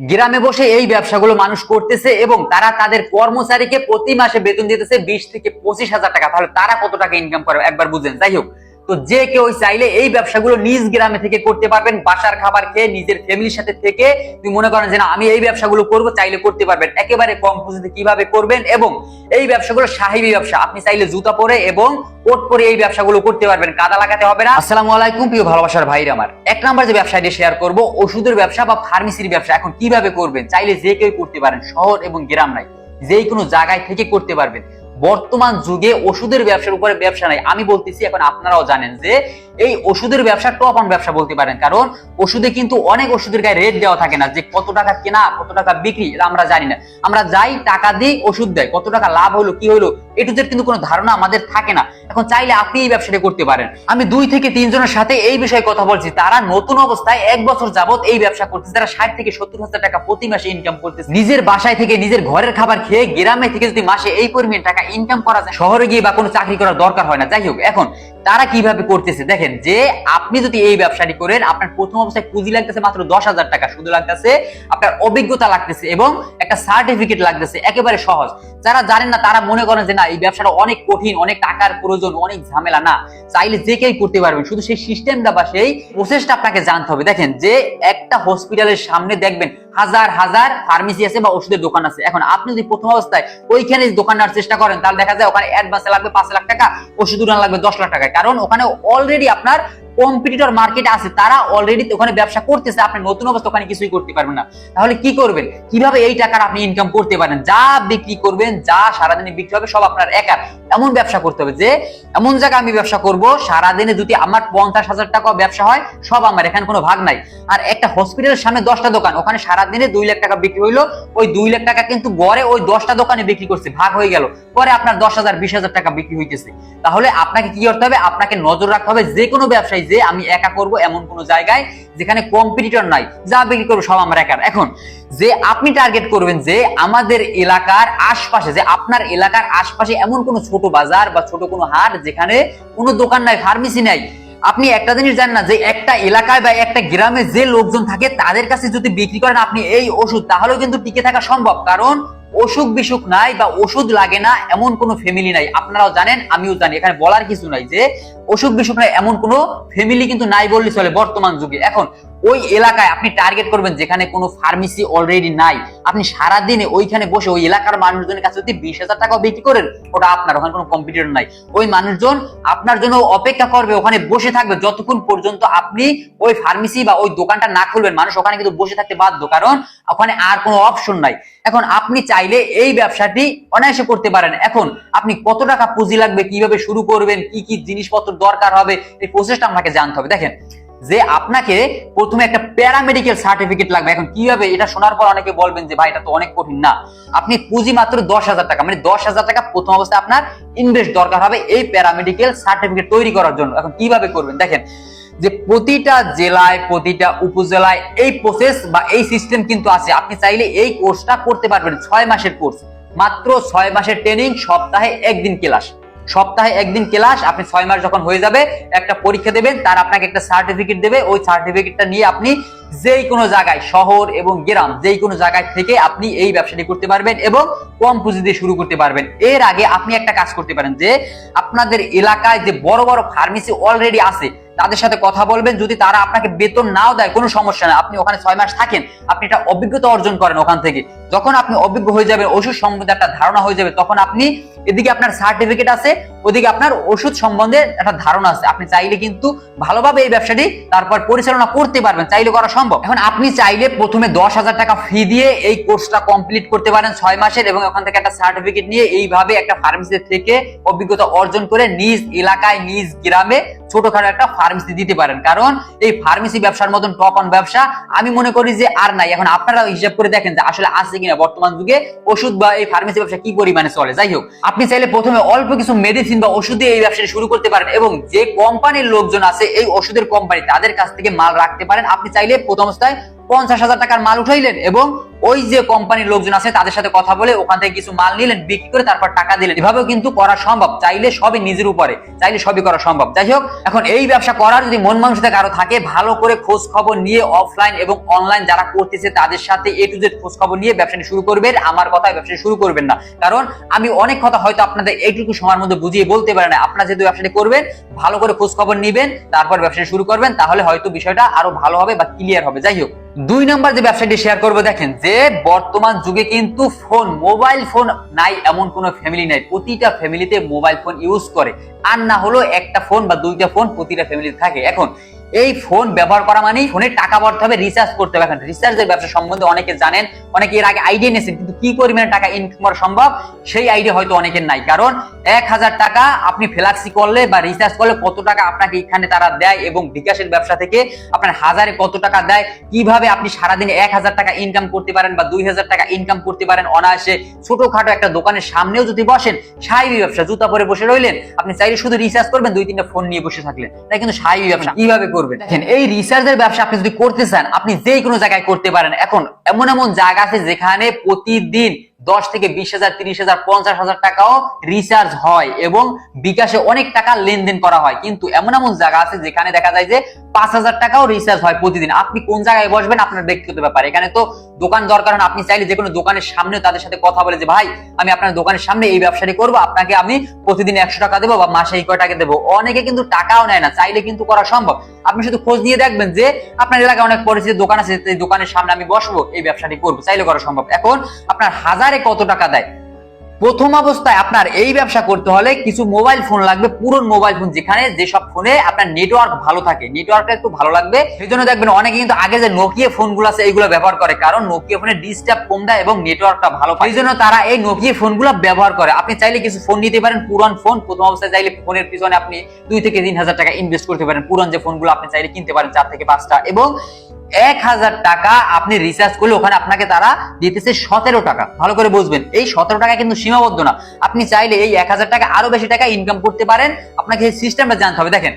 গ্রামে বসে এই ব্যবসাগুলো মানুষ করতেছে এবং তারা তাদের কর্মচারীকে প্রতি মাসে বেতন দিতেছে বিশ থেকে পঁচিশ হাজার টাকা। তাহলে তারা কত টাকা ইনকাম করে? একবার বুঝেন। যাই হোক তো যে কেউ চাইলে এই ব্যবসাগুলো নিজ গ্রামে থেকে করতে পারবেন, বাসার খাবার খেয়ে নিজের ফ্যামিলির সাথে থেকে তুমি মনে করেন যে না, আমি এই ব্যবসাগুলো করব, চাইলে করতে পারবেন। একেবারে কম পুঁজিতে কীভাবে করবেন এবং এই ব্যবসাগুলো সাহেবী ব্যবসা, আপনি চাইলে জুতা পরে এবং কোট পরে এই ব্যবসাগুলো করতে পারবেন, কাদা লাগাতে হবে না। আসসালামু আলাইকুম প্রিয় ভালোবাসার ভাইরা আমার। এক নাম্বার যে ব্যবসাটি শেয়ার করব, ওষুধের ব্যবসা বা ফার্মেসির ব্যবসা, এখন কীভাবে করবেন? চাইলে যে কেউ করতে পারেন, শহর এবং গ্রাম নাই যে কোনো জায়গায় থেকে করতে পারবেন। বর্তমান যুগে ওষুধের ব্যবসার উপরে ব্যবসা নাই। আমি বলতেছি, এখন আপনারাও জানেন যে এই ওষুধের ব্যবসা টপ অন ব্যবসা বলতে পারেন। কারণ ওষুধে কিন্তু অনেক ওষুধের গায়ে রেট দেওয়া থাকে না যে কত টাকা কেনা, কত টাকা বিক্রি, এটা আমরা জানি না। আমরা যাই টাকা দিই ওষুধ দেয় কত টাকা লাভ হলো, কি হলো এটুদের কিন্তু কোনো ধারণা আমাদের থাকে না। এখন চাইলে আপনি এই ব্যবসাটা করতে পারেন। আমি দুই থেকে তিনজনের সাথে এই বিষয়ে কথা বলছি। তারা নতুন অবস্থায় এক বছর যাবত এই ব্যবসা করতেছে। তারা ষাট থেকে সত্তর হাজার টাকা প্রতি মাসে ইনকাম করতেছে। নিজের বাসায় থেকে নিজের ঘরের খাবার খেয়ে গ্রামে থেকে যদি মাসে এই পরিমাণ টাকা ইনকাম করা যায়। শহরে গিয়ে বা কোনো চাকরি করার দরকার হয় না। যাই হোক, এখন তারা কীভাবে করতেছে? দেখেন যে আপনি যদি এই ব্যবসাটি করেন, আপনার প্রথম অবস্থায় পুঁজি লাগতেছে মাত্র দশ হাজার টাকা। শুধু লাগতেছে আপনার অভিজ্ঞতা লাগতেছে এবং একটা সার্টিফিকেট লাগতেছে। একেবারে সহজ। যারা জানেন না, তারা মনে করেন যে না, এই ব্যবসাটা অনেক কঠিন, অনেক টাকার প্রয়োজন, অনেক ঝামেলা। না, চাইলে যে কেউ করতে পারবেন। শুধু সেই সিস্টেমটা বা সেই প্রসেসটা আপনাকে জানতে হবে। দেখেন যে একটা হসপিটালের সামনে দেখবেন হাজার হাজার ফার্মেসি আছে বা ওষুধের দোকান আছে। এখন আপনি যদি প্রথম অবস্থায় ওইখানে দোকান নেওয়ার চেষ্টা করেন, তাহলে দেখা যায় ওখানে অ্যাডভান্সে লাগবে পাঁচ লাখ টাকা, ওষুধ উড়ান লাগবে দশ লাখ টাকা কারণ ওখানে অলরেডি আপনার কম্পিটিটর মার্কেট আছে। তারা অলরেডি ওখানে ব্যবসা করতেছে, আপনি নতুন অবস্থা ওখানে কিছুই করতে পারবেন না। তাহলে কি করবেন? কীভাবে এই টাকার আপনি ইনকাম করতে পারেন? যা বিক্রি করবেন, যা সারাদিনে বিক্রি হবে, সব আপনার একার। এমন ব্যবসা করতে হবে যে এমন জায়গায় আমি ব্যবসা করব, সারাদিনে যদি আমার পঞ্চাশ হাজার টাকা ব্যবসা হয়, সব আমার, এখানে কোনো ভাগ নাই। আর একটা হসপিটালের সামনে দশটা দোকান, ওখানে সারাদিনে দুই লাখ টাকা বিক্রি হইল, ওই দুই লাখ টাকা কিন্তু গড়ে ওই দশটা দোকানে বিক্রি করছে, ভাগ হয়ে গেল। পরে আপনার দশ হাজার, বিশ হাজার টাকা বিক্রি হইতেছে। তাহলে আপনাকে কি করতে হবে? আপনাকে নজর রাখতে হবে যে কোনো ব্যবসায়ী যে আমি একা করব এমন কোনো জায়গায় যেখানে কম্পিটিটর নাই, যা বিক্রি করব সব আমার একার। এখন যে আপনি টার্গেট করবেন যে আমাদের এলাকার আশপাশে, যে আপনার এলাকার আশপাশে এমন কোনো ছোট বাজার বা ছোট কোনো হাট যেখানে কোনো দোকান নাই ফার্মেসি নাই। আপনি একটা জিনিস জানেন না, যে একটা এলাকায় বা একটা গ্রামে যে লোকজন থাকে, তাদের কাছে যদি বিক্রি করেন আপনি এই ওষুধ, তাহলেও কিন্তু টিকে থাকা সম্ভব। কারণ অসুখ বিসুখ নাই বা ওষুধ লাগে না, এমন কোনো ফ্যামিলি নাই। আপনারাও জানেন, আমিও জানি, এখানে বলার কিছু নাই যে অসুখ বিসুখ নাই, এমন কোনো ফ্যামিলি কিন্তু নাই বললে চলে বর্তমান যুগে। এখন ওই এলাকায় আপনি টার্গেট করবেন যেখানে কোনো ফার্মেসি অলরেডি নাই। আপনি সারা দিনে ওইখানে বসে ওই এলাকার মানুষজনের কাছে যদি বিশ হাজার টাকা বিক্রি করেন, ওটা আপনার, ওখানে কোনো কম্পিটিটর নাই। ওই মানুষজন আপনার জন্য অপেক্ষা করবে, ওখানে বসে থাকবে। যতক্ষণ পর্যন্ত আপনি ওই ফার্মেসি বা ওই দোকানটা না খুলবেন, মানুষ ওখানে কিন্তু বসে থাকতে বাধ্য, কারণ ওখানে আর কোনো অপশন নাই। এখন আপনি চাইলে এই ব্যবসাটি অনায়াসে করতে পারেন। এখন আপনি কত টাকা পুঁজি লাগবে, কীভাবে শুরু করবেন, কি কি জিনিসপত্র দরকার হবে, এই প্রসেসটা আপনাকে জানতে হবে। দেখেন যে আপনাকে প্রথমে একটা প্যারামেডিক্যাল সার্টিফিকেট লাগবে। এখন কীভাবে? এটা শোনার পর অনেকে বলবেন যে, ভাই, এটা তো অনেক কঠিন। না, আপনি পুঁজি মাত্র দশ হাজার টাকা মানে দশ হাজার টাকা প্রথম অবস্থায় আপনার ইনভেস্ট দরকার হবে এই প্যারামেডিক্যাল সার্টিফিকেট তৈরি করার জন্য। এখন কীভাবে করবেন? দেখেন, যে প্রতিটা জেলায়, প্রতিটা উপজেলায় এই প্রসেস বা এই সিস্টেম কিন্তু আছে। আপনি চাইলে এই কোর্সটা করতে পারবেন, ছয় মাসের কোর্স মাত্র ছয় মাসের ট্রেনিং সপ্তাহে একদিন ক্লাস সপ্তাহে একদিন ক্লাস, আপনি ছয় মাস যখন হয়ে যাবে, একটা পরীক্ষা দেবেন, তার আপনাকে একটা সার্টিফিকেট দেবে। ওই সার্টিফিকেটটা নিয়ে আপনি যেই কোনো জায়গায়, শহর এবং গ্রাম, যেই কোনো জায়গায় থেকে আপনি এই ব্যবসাটি করতে পারবেন এবং কম পুঁজি দিয়ে শুরু করতে পারবেন। এর আগে আপনি একটা কাজ করতে পারেন যে, আপনাদের এলাকায় যে বড় বড় ফার্মেসি অলরেডি আছে তাদের সাথে কথা বলবেন, যদি তারা আপনাকে বেতন নাও দেয়, কোনো সমস্যা না আপনি ওখানে ছয় মাস থাকেন, আপনি একটা অভিজ্ঞতা অর্জন করেন ওখান থেকে। যখন আপনি অভিজ্ঞ হয়ে যাবেন, ওষুধ সম্বন্ধে একটা ধারণা হয়ে যাবে, তখন আপনি এদিকে আপনার সার্টিফিকেট আছে, ওদিকে আপনার ওষুধ সম্বন্ধে একটা ধারণা আছে। আপনি চাইলে কিন্তু ভালোভাবে এই ব্যবসাটি তারপর পরিচালনা করতে পারবেন, চাইলে করা সম্ভব। এখন আপনি চাইলে প্রথমে দশ হাজার টাকা ফি দিয়ে এই কোর্সটা কমপ্লিট করতে পারেন ছয় মাসের এবং ওখান থেকে একটা সার্টিফিকেট নিয়ে এইভাবে একটা ফার্মেসি থেকে অভিজ্ঞতা অর্জন করে নিজ এলাকায়, নিজ গ্রামে ছোটখাটো একটা দিতে পারেন। কারণ এই ফার্মেসি ব্যবসার মতন টপ অন ব্যবসা, আমি মনে করি যে আর নাই। এখন আপনারা হিসাব করে দেখেন যে আসলে আছে কিনা বর্তমান যুগে ওষুধ বা এই ফার্মেসি ব্যবসা কি পরিমাণে চলে। যাই হোক, আপনি চাইলে প্রথমে অল্প কিছু মেডিসিন বা ওষুধ এই ব্যবসাটি শুরু করতে পারেন এবং যে কোম্পানির লোকজন আছে, এই ওষুধের কোম্পানি তাদের কাছ থেকে মাল রাখতে পারেন। আপনি চাইলে প্রথম অবস্থায় পঞ্চাশ হাজার টাকার মাল উঠাইলেন এবং ওই যে কোম্পানির লোকজন আছে তাদের সাথে কথা বলে ওখান থেকে কিছু মাল নিলেন, বিক্রি করে তারপর টাকা দিলেন। এভাবেও কিন্তু করা সম্ভব। চাইলে সবই নিজের উপরে, চাইলে সবই করা সম্ভব। যাই হোক, এখন এই ব্যবসা করার যদি মন মানসিকতা কারও থাকে, ভালো করে খোঁজ খবর নিয়ে অফলাইন এবং অনলাইন যারা করতেছে তাদের সাথে এ টু জেড খোঁজ খবর নিয়ে ব্যবসাটি শুরু করবেন। আমার কথায় ব্যবসাটি শুরু করবেন না। কারণ আমি অনেক কথা হয়তো আপনাদের এইটুকু সময়ের মধ্যে বুঝিয়ে বলতে পারে না। আপনারা যেহেতু ব্যবসাটি করবেন, ভালো করে খোঁজ খবর নিবেন, তারপর ব্যবসাটি শুরু করবেন, তাহলে হয়তো বিষয়টা আরও ভালো হবে বা ক্লিয়ার হবে। যাই হোক দুই নম্বর যে ব্যবসাটি শেয়ার করব, দেখেন যে বর্তমান যুগে কিন্তু ফোন মোবাইল ফোন নাই এমন কোনো ফ্যামিলি নাই। প্রতিটা ফ্যামিলিতে মোবাইল ফোন ইউজ করে। আর না হলো একটা ফোন বা দুইটা ফোন প্রতিটা ফ্যামিলিতে থাকে। এখন এই ফোন ব্যবহার করা মানেই ফোনে টাকা ভরতে হবে রিচার্জ করতে হবে। এখন রিচার্জের ব্যবসা সম্বন্ধে অনেকে জানেন অনেকে এর আগে আইডিয়া নিয়েছেন কিন্তু কি পরিমাণে টাকা ইনকাম করা সম্ভব সেই আইডিয়া হয়তো অনেকের নাই। কারণ এক হাজার টাকা আপনি ফ্ল্যাক্সি করলে বা রিচার্জ করলে কত টাকা আপনাকে এখানে তারা দেয় এবং বিকাশের ব্যবসা থেকে আপনার হাজারে কত টাকা দেয় কীভাবে আপনি সারাদিনে এক হাজার টাকা ইনকাম করতে পারেন বা দুই হাজার টাকা ইনকাম করতে পারেন অনায়াসে। ছোটখাটো একটা দোকানের সামনেও যদি বসেন সাহেবি ব্যবসা জুতা পরে বসে রইলেন আপনি চাইলে শুধু রিচার্জ করবেন দুই তিনটা ফোন নিয়ে বসে থাকলেন। তাই কিন্তু সাহেবি ব্যবসা কীভাবে করবেন। দেখেন এই রিসার্চের ব্যবসা আপনি যদি করতে চান আপনি যে কোনো জায়গায় করতে পারেন। এখন এমন এমন জায়গা আছে যেখানে প্রতিদিন দশ থেকে বিশ হাজার, তিরিশ হাজার, পঞ্চাশ হাজার টাকাও রিচার্জ হয় এবং বিকাশে অনেক টাকা লেনদেন করা হয়। কিন্তু এমন এমন জায়গা আছে যেখানে দেখা যায় যে পাঁচ হাজার টাকাও রিচার্জ হয় প্রতিদিন। আপনি কোন জায়গায় বসবেন? আপনার ব্যক্তিগত ব্যাপার। এখানে তো দোকান দরকার না আপনি চাইলে যে কোনো দোকানের সামনে তাদের সাথে কথা বলে যে, ভাই, আমি আপনার দোকানের সামনে এই ব্যবসাটি করব। আপনাকে আমি প্রতিদিন একশো টাকা দেবো বা মাসে কয় টাকা দেবো। অনেকে কিন্তু টাকাও নেয় না। চাইলে কিন্তু করা সম্ভব। আপনি শুধু খোঁজ নিয়ে দেখবেন যে, আপনার এলাকায় অনেক পরিচিত দোকান আছে দোকানের সামনে আমি বসবো, এই ব্যবসাটি করব। চাইলে করা সম্ভব। এখন আপনার হাজারে কত টাকা দেয়? প্রথম অবস্থায় আপনার এই ব্যবসা করতে হলে কিছু মোবাইল ফোন লাগবে, পুরন মোবাইল ফোন যেখানে যেসব ফোনে আপনার নেটওয়ার্ক ভালো থাকে। নেটওয়ার্কটা একটু ভালো লাগবে। সেই জন্য দেখবেন অনেকে কিন্তু আগে যে নোকিয়া ফোনগুলো আছে এইগুলো ব্যবহার করে। কারণ নোকিয়া ফোনে ডিস্টার্ব কম দেয় এবং নেটওয়ার্কটা ভালো এই জন্য তারা এই নোকিয়া ফোনগুলো ব্যবহার করে। আপনি চাইলে কিছু ফোন নিতে পারেন, পুরান ফোন প্রথম অবস্থায় চাইলে ফোনের পিছনে আপনি দুই থেকে তিন হাজার টাকা ইনভেস্ট করতে পারেন। পুরান যে ফোনগুলো আপনি চাইলে কিনতে পারেন, চার থেকে পাঁচটা। এবং এক হাজার টাকা আপনি রিচার্জ করলে ওখানে আপনাকে তারা দিতেছে সতেরো টাকা। ভালো করে বুঝবেন। এই সতেরো টাকা কিন্তু সীমাবদ্ধ না। আপনি চাইলে এই এক হাজার টাকা আরও বেশি টাকা ইনকাম করতে পারেন। আপনাকে এই সিস্টেমটা জানতে হবে। দেখেন,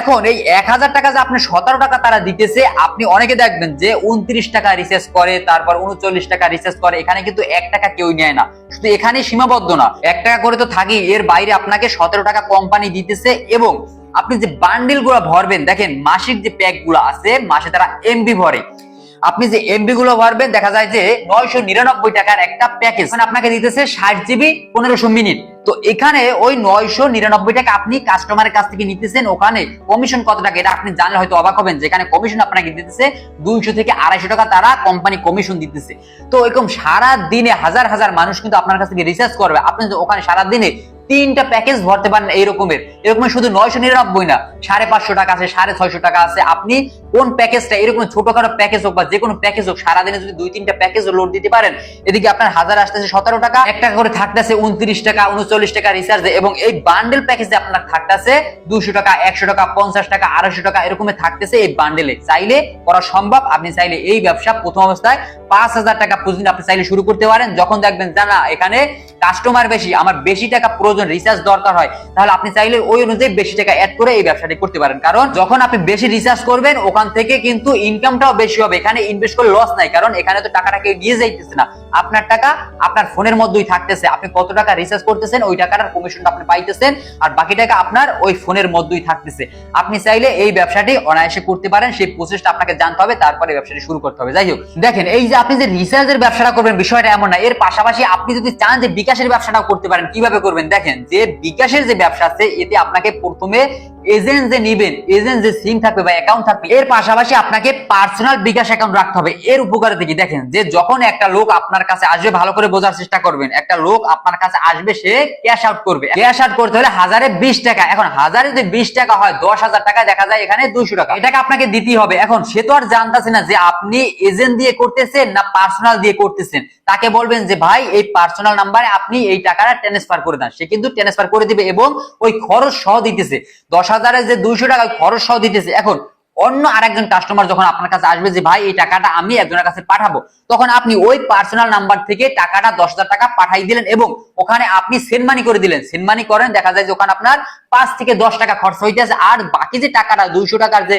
এখন এই এক হাজার টাকা যে আপনি সতেরো টাকা তারা দিতেছে, আপনি অনেকে দেখবেন যে উনত্রিশ টাকা রিচার্জ করে, তারপর উনচল্লিশ টাকা রিচার্জ করে। এখানে কিন্তু এক টাকা কেউ নেয় না। শুধু এখানে সীমাবদ্ধ না। এক টাকা করে তো থাকি এর বাইরে আপনাকে সতেরো টাকা কোম্পানি দিতেছে এবং আপনি যে বান্ডিলগুলো ভরবেন, দেখেন মাসিক যে প্যাকগুলো আছে, মাসে তারা এমবি ভরে। আপনি যে এমবি গুলো ভরবেন, দেখা যায় যে নয়শো নিরানব্বই টাকার একটা প্যাকেজ আপনাকে দিতেছে ষাট জিবি পনেরোশো মিনিট। তো এখানে ওই নয়শো নিরানব্বই টাকা আপনি কাস্টমারের কাছ থেকে নিতেছেন, ওখানে কমিশন কত টাকা, এটা আপনি জানলে হয়তো অবাক হবেন, যেখানে কমিশন আপনাকে দিতেছে দুইশো থেকে আড়াইশো টাকা তারা কোম্পানি কমিশন দিতেছে। তো এরকম সারা দিনে হাজার হাজার মানুষ কিন্তু আপনার কাছ থেকে রিসার্চ করবে। আপনি ওখানে সারা দিনে তিনটা প্যাকেজ ভরতে পারেন এই রকমের এরকম শুধু নয়শো নিরানব্বই না, সাড়ে পাঁচশো টাকা আছে, সাড়ে ছয়শো টাকা আছে। আপনি কোন প্যাকেজটা এরকম ছোটখাটো প্যাকেজ হোক বা যে কোনো প্যাকেজ হোক, সারাদিনে যদি দুই, তিনটা প্যাকেজ লোড দিতে পারেন, এদিকে আপনার হাজার আসতেছে সতেরো টাকা, এক টাকা করে থাকতেছে উনত্রিশ টাকা, উনচল্লিশ টাকা রিচার্জে এবং এই বান্ডেল প্যাকেজে আপনার থাকতেছে দুশো টাকা, একশো টাকা, পঞ্চাশ টাকা, আড়াইশো টাকা, এরকম থাকতেছে এই বান্ডেলে চাইলে করা সম্ভব, আপনি চাইলে এই ব্যবসা প্রথম অবস্থায় পাঁচ হাজার টাকা পর্যন্ত আপনি চাইলে শুরু করতে পারেন। যখন দেখবেন জানা এখানে কাস্টমার বেশি, আমার বেশি টাকা প্রয়োজন রিচার্জ দরকার হয়, তাহলে আপনি চাইলে ওই অনুযায়ী বেশি টাকা অ্যাড করে এই ব্যবসাটি করতে পারেন। কারণ যখন আপনি বেশি রিচার্জ করবেন, ওখান থেকে কিন্তু ইনকামটাও বেশি হবে। এখানে ইনভেস্ট করে লস নাই, কারণ এখানে তো টাকাটা কেউ নিয়ে যাইতেছে না। আপনার টাকা আপনার ফোনের মধ্যেই থাকতেছে। আপনি কত টাকা রিচার্জ করতেছেন, ওই টাকাটার কমিশনটা আপনি পাইতেছেন, আর বাকি টাকা আপনার ওই ফোনের মধ্যেই থাকতেছে। আপনি চাইলে এই ব্যবসাটি অনায়াসে করতে পারেন, সেই প্রসেসটা আপনাকে জানতে হবে, তারপরে ব্যবসাটি শুরু করতে হবে। যাই হোক, দেখেন, এই যে আপনি যে রিচার্জের ব্যবসাটা করবেন, বিষয়টা এমন না। এর পাশাপাশি আপনি যদি চান যে বিকাশের ব্যবসাটাও করতে পারেন। কীভাবে করবেন? দেখেন, যে বিকাশের যে ব্যবসা আছে এতে আপনাকে প্রথমে এজেন্ট যে নিবেন এজেন্ট যে সিম থাকবে বা অ্যাকাউন্ট থাকবে, এর পাশাপাশি আপনাকে পার্সোনাল বিকাশ অ্যাকাউন্ট রাখতে হবে। এর দেখেন, যে যখন একটা লোক আপনার কাছে আসবে, ভালো করে বোঝার চেষ্টা করবেন। একটা লোক আপনার কাছে আসবে, সে ক্যাশ আউট করবে। ক্যাশ আউট করতে হলে হাজারে বিশ টাকা। এখন হাজারে যদি বিশ টাকা হয়, দশ হাজার টাকা দেখা যায় এখানে দুইশো টাকা। এটাকে আপনাকে দিতেই হবে। এখন সে তো আর জানতেছে না যে আপনি এজেন্ট দিয়ে করতেছেন না পার্সোনাল দিয়ে করতেছেন। তাকে বলবেন যে, ভাই, এই পার্সোনাল নাম্বারে আপনি এই টাকাটা ট্রান্সফার করে দেন। সে কিন্তু ট্রান্সফার করে দিবে এবং ওই খরচ সহ দিতেছে। দশ হাজারে যে দুইশো টাকা খরচ সহ দিতেছে। এখন অন্য আরেকজন কাস্টমার যখন আপনার কাছে আসবে যে, ভাই, এই টাকাটা আমি একজনের কাছে পাঠাবো। তখন আপনি ওই পার্সোনাল নাম্বার থেকে টাকাটা দশ টাকা পাঠাই দিলেন এবং ওখানে আপনি সেন্ড মানি করে দিলেন। সেন্ড মানি করেন, দেখা যায় যে ওখানে আপনার পাঁচ থেকে দশ টাকা খরচ হইতেছে আর বাকি যে টাকাটা, দুইশো টাকার যে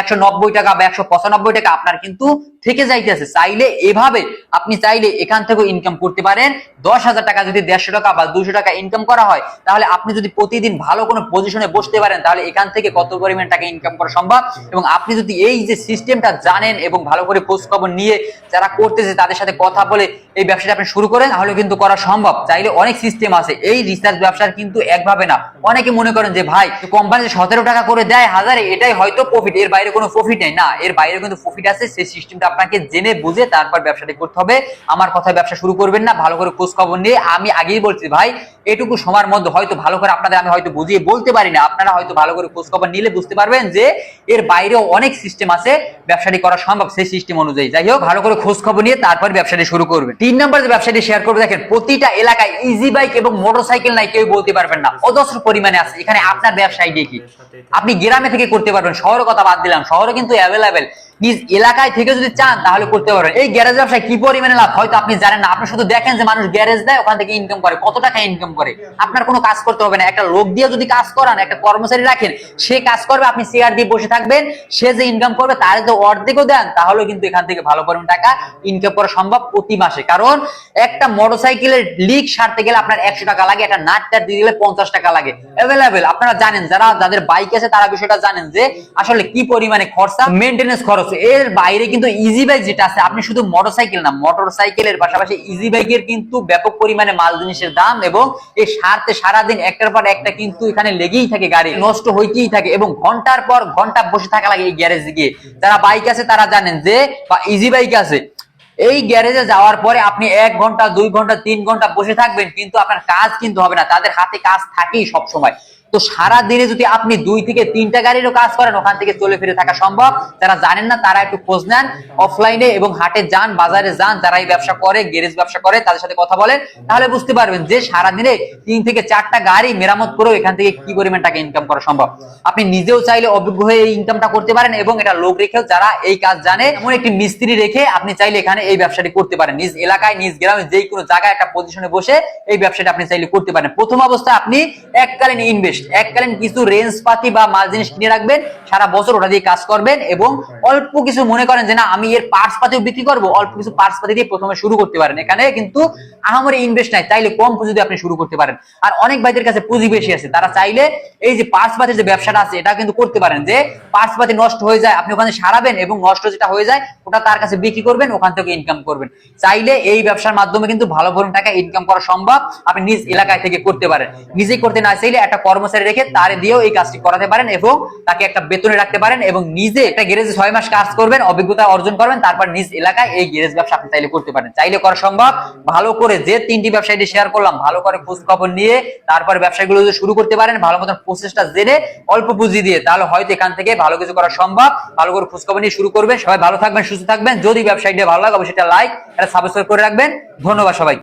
একশো নব্বই টাকা বা একশো পঁচানব্বই টাকা আপনার কিন্তু থেকে যাইতেছে। চাইলে এভাবে আপনি চাইলে এখান থেকেও ইনকাম করতে পারেন। দশ হাজার টাকা যদি দেড়শো টাকা বা দুশো টাকা ইনকাম করা হয়, তাহলে আপনি যদি প্রতিদিন ভালো কোনো পজিশনে বসতে পারেন, তাহলে এখান থেকে কত পরিমাণ টাকা ইনকাম করা সম্ভব? এবং আপনি যদি এই যে সিস্টেমটা জানেন এবং ভালো করে খোঁজ খবর নিয়ে যারা করতেছে তাদের সাথে কথা বলে এই ব্যবসাটা আপনি শুরু করেন, তাহলে কিন্তু করা সম্ভব। চাইলে অনেক সিস্টেম আছে। এই রিসার্চ ব্যবসার কিন্তু একভাবে না। অনেকে মনে করেন যে, ভাই কোম্পানি সতেরো টাকা করে দেয়, হাজারে, এটাই হয়তো প্রফিট এর বাইরে কোনো প্রফিট নেই। না, এর বাইরে কিন্তু প্রফিট আছে। সেই সিস্টেমটা আপনাকে জেনে, বুঝে তারপর ব্যবসাটি করতে হবে। আমার কথায় ব্যবসা শুরু করবেন না, ভালো করে খোঁজ খবর নিয়ে। আমি আগেই বলছি, ভাই, এটুকু সময়ের মধ্যে হয়তো ভালো করে আপনাদের আমি হয়তো বুঝিয়ে বলতে পারি না। আপনারা হয়তো ভালো করে খোঁজ খবর নিলে বুঝতে পারবেন যে, এর বাইরেও অনেক সিস্টেম আছে, ব্যবসাটি করা সম্ভব সেই সিস্টেম অনুযায়ী। যাই হোক, ভালো করে খোঁজ খবর নিয়ে তারপর ব্যবসাটি শুরু করবেন তিন নম্বর যে ব্যবসাটি শেয়ার করবে, দেখেন, প্রতিটা এলাকায় ইজি বাইক এবং মোটরসাইকেল নাই, কেউ বলতে পারবেন না। অজস্র পরিমাণে আছে। এখানে আপনার ব্যবসা আইডিয়া কি? আপনি গ্রামে থেকে করতে পারবেন, শহরের কথা বাদ দিলাম। শহরে কিন্তু অ্যাভেলেবেল নিজ এলাকায় থেকে যদি চান, তাহলে করতে পারবেন। এই গ্যারেজ ব্যবসায় কি পরিমাণে লাভ? হয়তো আপনি জানেন না। আপনি শুধু দেখেন যে মানুষ গ্যারেজ দেয়, ওখান থেকে ইনকাম করে। কত টাকা ইনকাম করে? আপনার কোনো কাজ করতে হবে না। একটা লোক দিয়ে যদি কাজ করান, একটা কর্মচারী রাখেন, সে কাজ করবে, আপনি চেয়ার দিয়ে বসে থাকবেন সে যে ইনকাম করবে তার তো অর্ধেকও দেন তাহলে কিন্তু এখান থেকে ভালো পরিমাণ টাকা ইনকাম করা সম্ভব প্রতি মাসে। কারণ একটা মোটরসাইকেলের লিক সারতে গেলে আপনার একশো টাকা লাগে, একটা নাট টাট দিয়ে দিলে পঞ্চাশ টাকা লাগে। অ্যাভেলেবেল আপনারা জানেন, যারা যাদের বাইক আছে তারা বিষয়টা জানেন যে আসলে কি পরিমাণে খরচা মেনটেনেন্স খরচ। এর বাইরে কিন্তু ইজি বাইক যেটা আছে, আপনি শুধু মোটরসাইকেল না মোটরসাইকেলের পাশাপাশি ইজি বাইকের কিন্তু ব্যাপক পরিমাণে মাল জিনিসের দাম এবং এই সারতে সারাদিন একটার পর একটা কিন্তু এখানে লেগেই থাকে গাড়ি। নষ্ট হইতেই থাকে এবং ঘণ্টার পর ঘণ্টা বসে থাকা লাগে এই গ্যারেজে গিয়ে যারা বাইক আছে, তারা জানেন যে, বা ইজি বাইক আছে। এই গ্যারেজে যাওয়ার পরে আপনি এক ঘণ্টা, দুই ঘণ্টা, তিন ঘণ্টা বসে থাকবেন, কিন্তু আপনার কাজ কিন্তু হবে না। তাদের হাতে কাজ থাকেই সব সময় তো সারা দিনে যদি আপনি দুই থেকে তিনটা গাড়িরও কাজ করেন, ওখান থেকে চলে ফিরে থাকা সম্ভব। যারা জানেন না, তারা একটু খোঁজ নেন। অফলাইনে এবং হাটে যান, বাজারে যান যারা এই ব্যবসা করে গ্যারেজ ব্যবসা করে, তাদের সাথে কথা বলেন। তাহলে বুঝতে পারবেন যে সারা দিনে তিন থেকে চারটা গাড়ি মেরামত করেও এখান থেকে কি পরিমাণ টাকা ইনকাম করা সম্ভব। আপনি নিজেও চাইলে অভিজ্ঞ হয়ে এই ইনকামটা করতে পারেন এবং এটা লোক রেখেও যারা এই কাজ জানে, এমন একটি মিস্ত্রি রেখে আপনি চাইলে এখানে এই ব্যবসাটি করতে পারেন। নিজ এলাকায়, নিজ গ্রামে যে কোনো জায়গায় একটা পজিশনে বসে এই ব্যবসাটা আপনি চাইলে করতে পারেন। প্রথম অবস্থায় আপনি এককালীন ইনভেস্ট এককালীন কিছু রেঞ্জ পাতি বা মাল জিনিস কিনে রাখবেন সারা বছর ওটা দিয়ে কাজ করবেন এবং অল্প কিছু মনে করেন যে না আমি এর পার্টস পাতিও বিক্রি করব অল্প কিছু পার্টস পাতি দিয়ে প্রথমে শুরু করতে পারেন। এখানে কিন্তু আহামরি ইনভেস্ট নাই চাইলে কম পুঁজি দিয়ে আপনি শুরু করতে পারেন। আর অনেক ভাইদের কাছে পুঁজি বেশি আছে তারা চাইলে এই যে পার্টস পাতির যে ব্যবসাটা আছে এটা কিন্তু করতে পারেন যে পার্টস পাতি নষ্ট হয়ে যায় আপনি ওখানে সারাবেন এবং নষ্ট যেটা হয়ে যায় ওটা তার কাছে বিক্রি করবেন ওখান থেকে ইনকাম করবেন। চাইলে এই ব্যবসার মাধ্যমে কিন্তু ভালো পরিমাণ টাকা ইনকাম করা সম্ভব আপনি নিজ এলাকায় থেকে করতে পারেন। নিজেই করতে না চাইলে একটা কর্মচারী রেখে তারে দিয়েও এই কাজটি করাতে পারেন এবং তাকে একটা বেতনে রাখতে পারেন এবং নিজে একটা গ্যারেজে ছয় মাস কাজ করবেন, অভিজ্ঞতা অর্জন করবেন, তারপর নিজ এলাকায় এই গ্যারেজ ব্যবসা আপনি চাইলে করতে পারেন। চাইলে করা সম্ভব, ভালো করে যে তিনটি ব্যবসায়টি শেয়ার করলাম, ভালো করে খোঁজ খবর নিয়ে তারপর ব্যবসাগুলো যদি শুরু করতে পারেন, ভালো মতন প্রসেসটা জেনে অল্প পুঁজি দিয়ে, তাহলে হয়তো এখান থেকে ভালো কিছু করা সম্ভব। ভালো করে খোঁজ খবর নিয়ে শুরু করবেন, সবাই ভালো থাকবেন, সুস্থ থাকবেন। যদি ব্যবসায়ীটা ভালো লাগে, অবশ্যই লাইক এটা সাবস্ক্রাইব করে রাখবেন। ধন্যবাদ সবাই